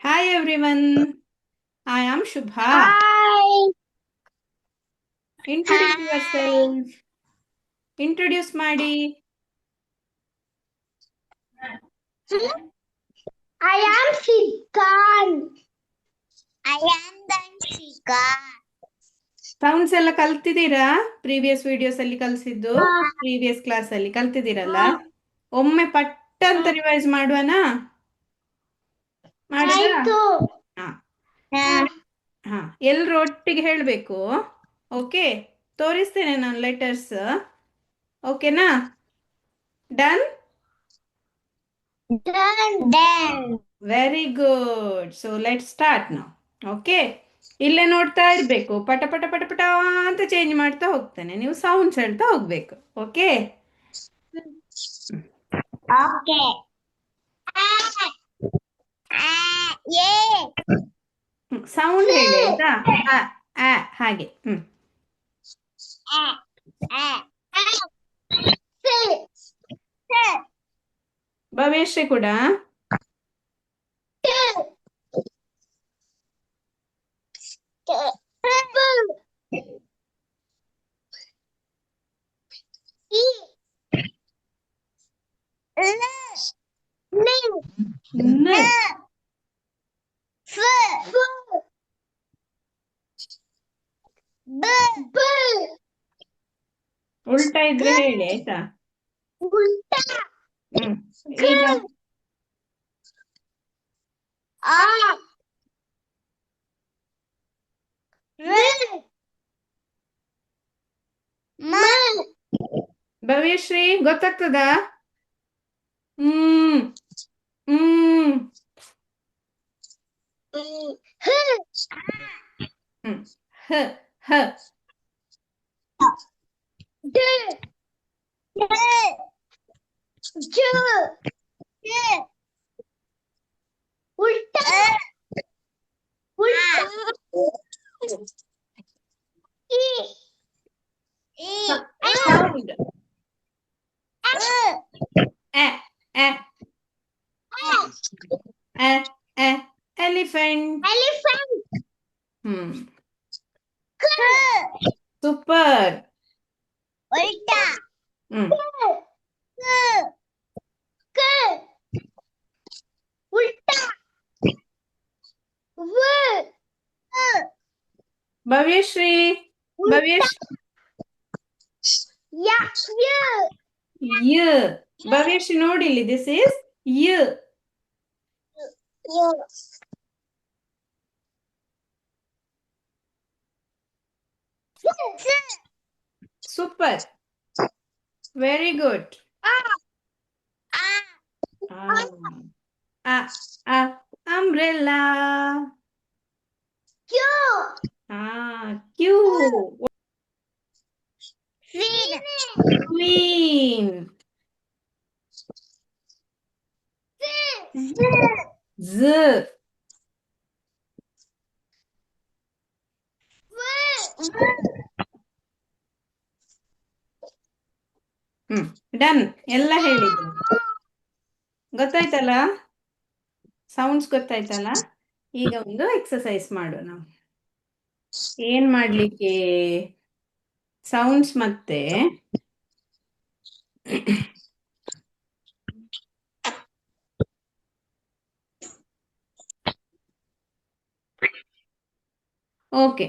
Hi everyone. I am Shubha. Hi. Introduce Hi. yourself. Introduce ಮಾಡಿ I am Siddhant. I am Danshika. Sounds ಎಲ್ಲ ಕಲ್ತಿದ್ದೀರಾ previous videos ಅಲ್ಲಿ ಕಲ್ಸಿದ್ದು previous class ಅಲ್ಲಿ ಕಲ್ತಿದ್ದೀರಲ್ಲ ಒಮ್ಮೆ ಪಟ್ಟ ಅಂತ ರಿವೈಸ್ ಮಾಡುವನಾ ಹಾ. ಎಲ್ರು ಒಟ್ಟಿಗೆ ಹೇಳಬೇಕು. ಓಕೆ? ತೋರಿಸ್ತೇನೆ ನಾನು ಲೆಟರ್ಸ್ ಓಕೆನಾ? Done. Very good so let start ನಾವು ಓಕೆ ಇಲ್ಲೇ ನೋಡ್ತಾ ಇರಬೇಕು. ಪಟ ಪಟ ಪಟ ಪಟ ಅಂತ ಚೇಂಜ್ ಮಾಡ್ತಾ ಹೋಗ್ತೇನೆ. ನೀವು ಸೌಂಡ್ಸ್ ಹೇಳ್ತಾ ಹೋಗ್ಬೇಕು. Okay Okay. Ah. Ah. Yeah. Sound ಹೇಳಿ ಆಯ್ತಾ ಆ ಆ ಹಾಗೆ ಹ್ಮ್ Ah. Ah. Ah. ಕೂಡ Two. Two. ನ ಉಲ್ಟಾ ಇದ್ರೆ ಹೇಳಿ ಆಯ್ತಾ? ಹ್ಮ್ ಈಗ? ಭವ್ಯಶ್ರೀ ಗೊತ್ತಾಗ್ತದ? ಹ್ಮ್. Mm. Sound. E. E. A, a, elephant. Elephant. Hmm. K. Super. Ulta. Hmm. K. K. Ulta. V. Bhavishri. Bhavishri. Yeah. Yeah. Yeah. Bhavishri, no, This is yeah. Yes. Super. Very good. Ah, ah, ah, ah. umbrella. Q. Ah, Q. Queen. Queen. Z. Z. ಝ. Hmm, done. ಎಲ್ಲ ಹೇಳಿದ್ರು ಗೊತ್ತಾಯ್ತಲ್ಲ? Sounds ಗೊತ್ತಾಯ್ತಲ್ಲ? ಈಗ ಒಂದು exercise ಮಾಡು ನಾವು ಏನ್ ಮಾಡ್ಲಿಕ್ಕೆ? ಸೌಂಡ್ಸ್ ಮತ್ತೆ ಓಕೆ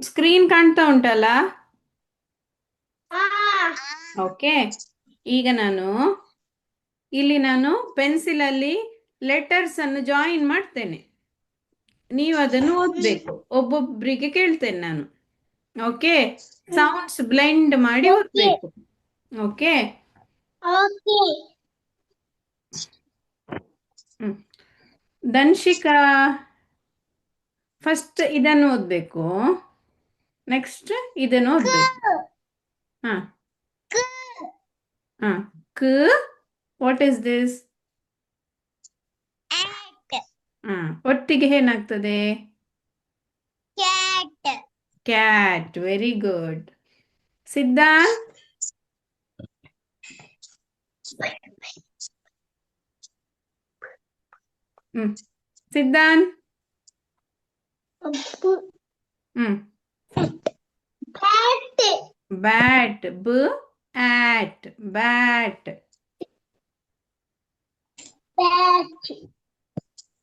ಸ್ಕ್ರೀನ್ ಕಾಣ್ತಾ ಉಂಟಲ್ಲ? ಓಕೆ ಈಗ ನಾನು ಇಲ್ಲಿ ನಾನು ಪೆನ್ಸಿಲ್ ಅಲ್ಲಿ ಲೆಟರ್ಸ್ ಅನ್ನು ಜಾಯಿನ್ ಮಾಡ್ತೇನೆ. ನೀವು ಅದನ್ನು ಓದ್ಬೇಕು. ಒಬ್ಬೊಬ್ಬರಿಗೆ ಕೇಳ್ತೇನೆ ನಾನು. ಓಕೆ ಸೌಂಡ್ಸ್ ಬ್ಲೆಂಡ್ ಮಾಡಿ ಓದ್ಬೇಕು. ಓಕೆ ದಂಶಿಕಾ ಫಸ್ಟ್ ಇದನ್ನು ಓದ್ಬೇಕು. ನೆಕ್ಸ್ಟ್ ಇದನ್ನು ಓದ್ಬೇಕು. ಹಾ. ಹಾ. ಕ. ವಾಟ್ ಇಸ್ ದಿಸ್ ಹಾ. ಒಟ್ಟಿಗೆ ಏನಾಗ್ತದೆ? Cat very good Siddhant hmm. Siddhant? ಹ್ಮ್ ಬ್ಯಾಟ್ ಬ ಆಟ್ ಬ್ಯಾಟ್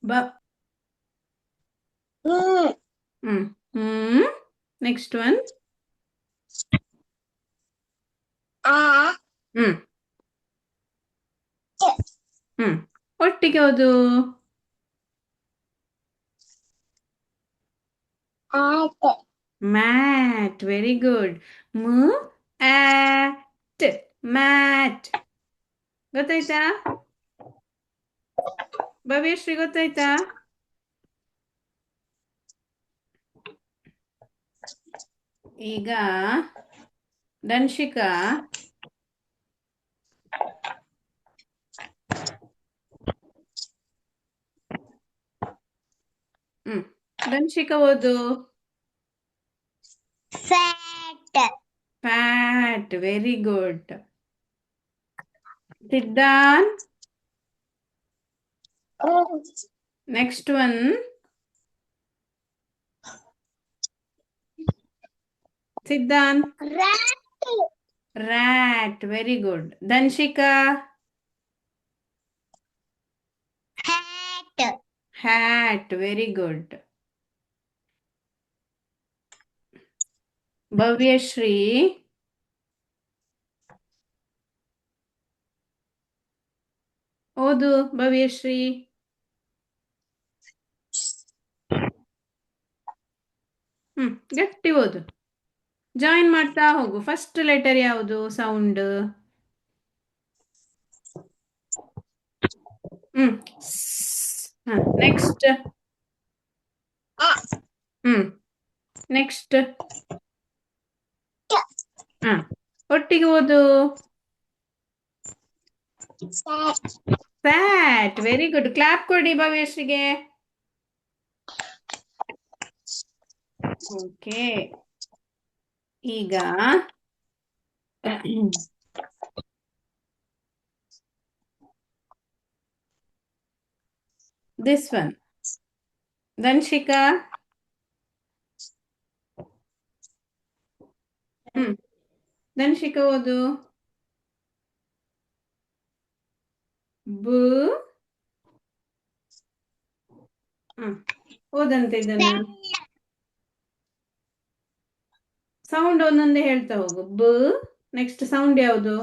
ಬ ಹ್ಮ್ ಹ್ಮ್ ನೆಕ್ಸ್ಟ್ ಒನ್ ಹ್ಮ್ ಹ್ಮ್ ಒಟ್ಟಿಗೆ ಓದು ಮ್ಯಾಟ್ ವೆರಿ ಗುಡ್ ಮ ಆಟ್ ಮ್ಯಾಟ್ ಗೊತ್ತಾಯ್ತಾ ಭವ್ಯಶ್ರೀ ಗೊತ್ತಾಯ್ತಾ ಈಗ ದಂಶಿಕಾ ದಂಶಿಕಾ ಓದು fat very good Siddhan next one Siddhan rat very good Danshika hat very good Bhavyashree ಓದು ಭವ್ಯಶ್ರೀ ಹ್ಮ್ ಗಟ್ಟಿ ಓದು. ಜಾಯಿನ್ ಮಾಡ್ತಾ ಹೋಗು. ಫಸ್ಟ್ ಲೆಟರ್ ಯಾವುದು? ಸೌಂಡ್ ಹ್ಮ್ ನೆಕ್ಸ್ಟ್ ಹ್ಮ್ ನೆಕ್ಸ್ಟ್ ಹ ಒಟ್ಟಿಗೆ ಓದು. ಫ್ಯಾಟ್ ವೆರಿ ಗುಡ್ ಕ್ಲಾಪ್ ಕೊಡಿ ಭವ್ಯಶ್ರೀಗೆ. ಓಕೆ ಈಗ this one Danshika hmm Danshika ಓದು ಬ ಓದಂತೆ ಇದನ್ನ. ಸೌಂಡ್ ಒಂದೊಂದೇ ಹೇಳ್ತಾ ಹೋಗು. ಬ. ನೆಕ್ಸ್ಟ್ ಸೌಂಡ್ ಯಾವುದು?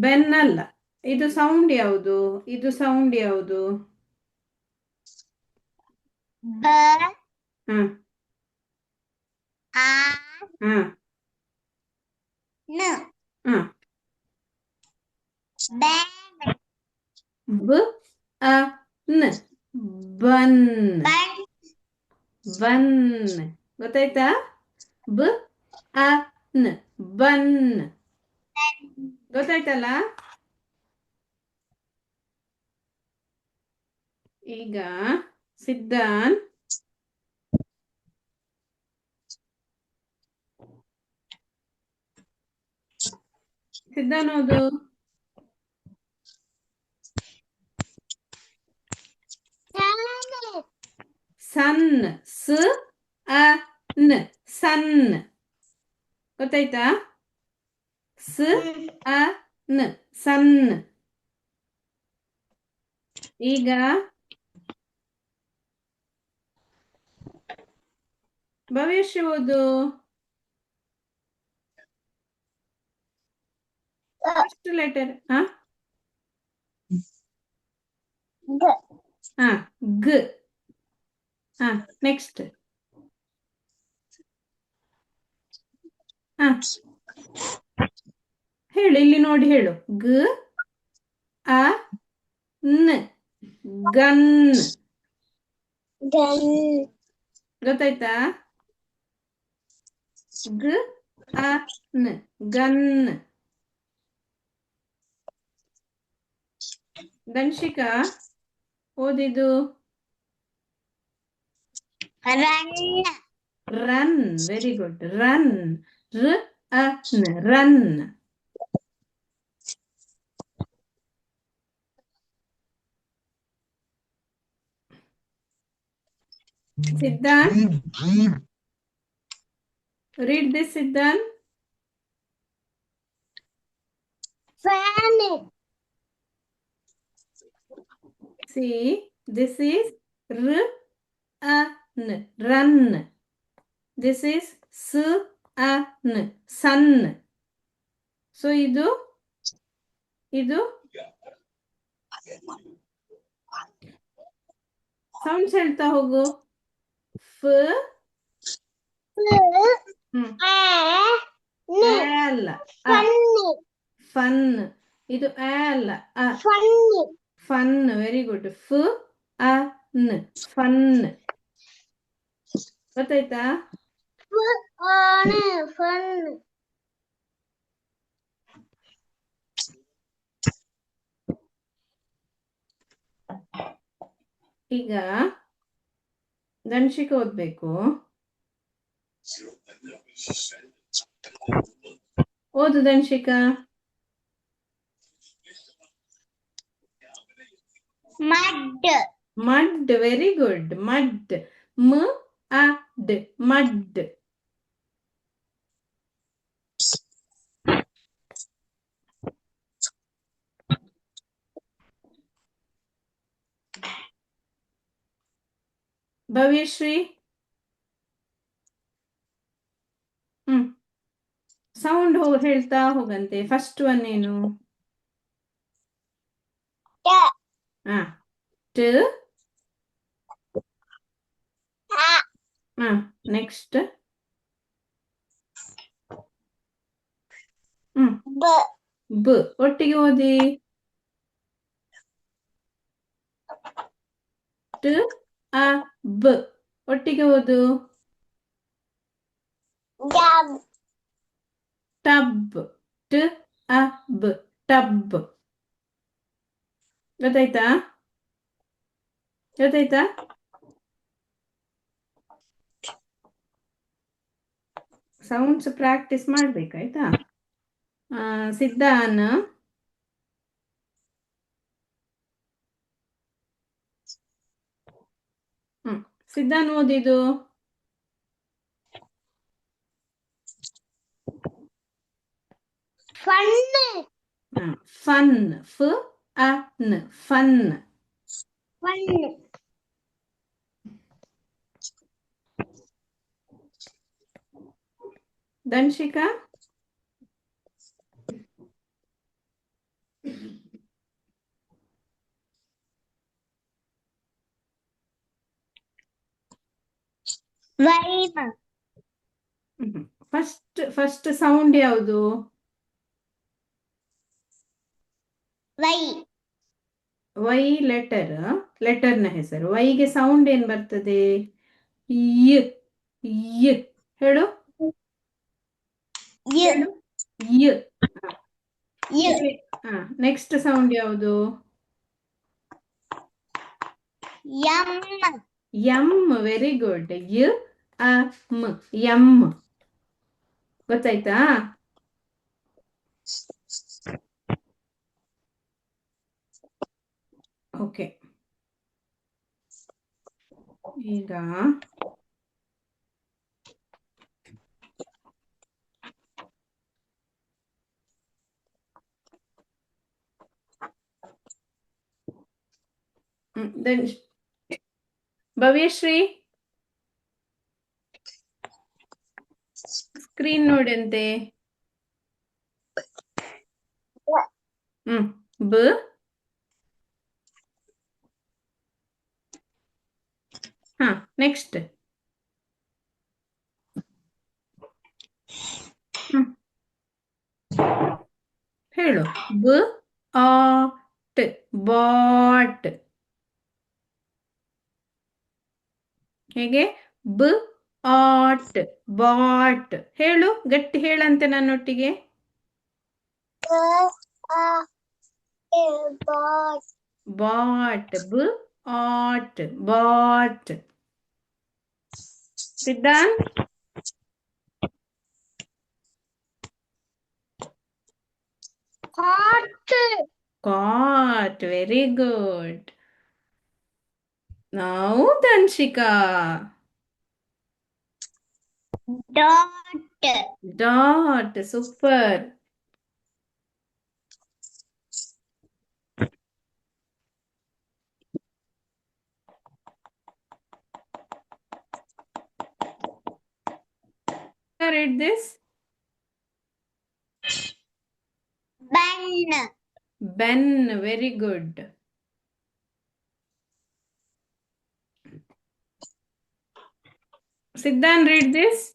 ಬೆನ್ನಲ್ಲ. ಇದು ಸೌಂಡ್ ಯಾವುದು? ಇದು ಸೌಂಡ್ ಯಾವುದು? ಹ ಹ ಹ ಬ ಅ ನ ಬನ್ ಬನ್ ಗೊತ್ತಾಯ್ತಾ ಬ ಅ ನ ಬನ್ ಗೊತ್ತಾಯ್ತಲ್ಲ ಈಗ ಸಿದ್ಧಾನ್ ಸಿದ್ಧಾನ್ ಓದು ಸನ್, ಸ, ಅ, ನ, ಸನ್. ಗೊತ್ತಾಯ್ತಾ? ಸ, ಅ, ನ, ಸನ್. ಈಗ? ಭವಿಷ್ಯ ಓದು. ಫಸ್ಟ್ ಲೆಟರ್ ಹ ಹ ಗ ಹ ನೆಕ್ಸ್ಟ್ ಹ ಹೇಳು ಇಲ್ಲಿ ನೋಡಿ ಹೇಳು. ಗ ಅ ನ ಗನ್ ಗೊತ್ತಾಯ್ತಾ? ಗ ಅ ನ gun Danchika, oh, dido. Run. Run. Very good. Run. R a n. Run. Siddhan, read this, Siddhan. Fan. See, this is r, a, n, run. This is s, a, n, sun. So ಇದು ಇದು sounds ಹೇಳ್ತಾ ಹೋಗು ಫ ಹ್ಮ್ A. ಆ N. ಅಲ್ಲ ಅ Funny. Fun ಇದು ಆ ಅಲ್ಲ ಅ Funny. ಫನ್ ವೆರಿ ಗುಡ್ ಫ ಅ ನ್ ಫನ್ ಗೊತ್ತಾಯ್ತಾ? ಫನ್. ಈಗ ದಂಶಿಕ ಓದ್ಬೇಕು. ಓದು Danshika. Mud. Mud very good mud. ಮ ಅ ಡ್. ಮಡ್. ಭವ್ಯಶ್ರೀ. ಹ್ಮ್. ಸೌಂಡ್ ಹೋಗ್ ಹೇಳ್ತಾ ಹೋಗಂತೆ. ಫಸ್ಟ್ ಒನ್ ಏನು? T. ಆ ಟ A. ಆ ನೆಕ್ಸ್ಟ್ ಹ್ಮ್ B. ಬ ಒಟ್ಟಿಗೆ ಓದಿ ಟ ಅ ಬ ಒಟ್ಟಿಗೆ ಓದು Dub. ಟಬ್ ಟ ಅ ಬ ಟಬ್ ಗೊತ್ತಾಯ್ತಾ ಗೊತ್ತಾಯ್ತಾ ಸೌಂಡ್ಸ್ ಪ್ರಾಕ್ಟೀಸ್ ಮಾಡ್ಬೇಕಾಯ್ತಾ ಆ, ಸಿದ್ಧಾನ್ ಹ್ಮ್ ಸಿದ್ಧಾನ್ ಓದಿದು Fun. ಫನ್ ಫ ಅ ನ್ fun Fun. Danshika Vibe. First first sound ಯಾವುದು Y. ವೈ ಲೆಟರ್ ಲೆಟರ್ನ ಹೆಸರು. ವೈಗೆ ಸೌಂಡ್ ಏನ್ ಬರ್ತದೆ? ಯ ಯ. ಹೇಳು. ನೆಕ್ಸ್ಟ್ ಸೌಂಡ್ ಯಾವುದು? ಎಂ ಎಂ ವೆರಿ ಗುಡ್ ಯ ಅ ಮ್. ಗೊತ್ತಾಯ್ತಾ? ಓಕೆ. ಈಗ ಭವ್ಯಶ್ರೀ. ಸ್ಕ್ರೀನ್ ನೋಡಂತೆ ಹ್ಮ್ ಬ. ಹಾ ನೆಕ್ಸ್ಟ್ ಹೇಳು. ಬ ಆಟ್ ಬಾಟ್. ಹೇಗೆ? ಬ ಆಟ್ ಬಾಟ್. ಹೇಳು ಗಟ್ಟಿ ಹೇಳಂತೆ ನನ್ನೊಟ್ಟಿಗೆ. ಬಾಟ್. ಬ at bat. Sit down. Caught. Caught. Very good. Now, Tanshika. Dot. Dot. Super. Read this. Bun. Ben. Very good. Siddhan, read this.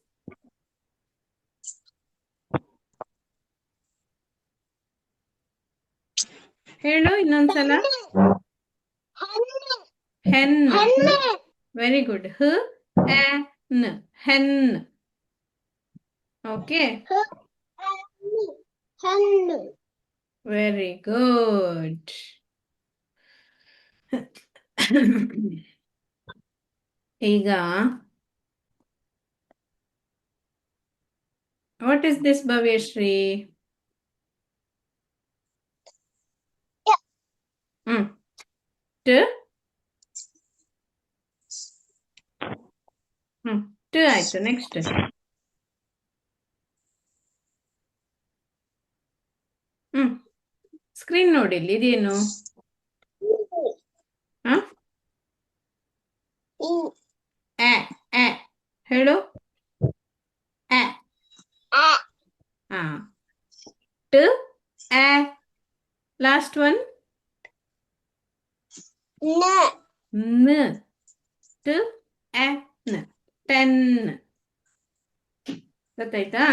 ಹೇಳು ಇನ್ನೊಂದ್ಸಲ ಹೆನ್ ವೆರಿ ಗುಡ್ ಹ ಎನ್ ಹೆನ್ Okay Hen. ವೆರಿ ಗುಡ್ ಈಗ what is this Bhavyashree Yeah. ಹ್ಮ್ ಟ ಹ್ಮ್ ಟ ಆಯ್ತು next ಹ್ಮ್. Screen ನೋಡಿಲ್ಲಿ ಇದೇನು? ಹ? ಎ ಎ ಹೇಳು. ಟ ಲಾಸ್ಟ್ ಒನ್ನ. ಟ ಟೆನ್ ಗೊತ್ತಾಯ್ತಾ?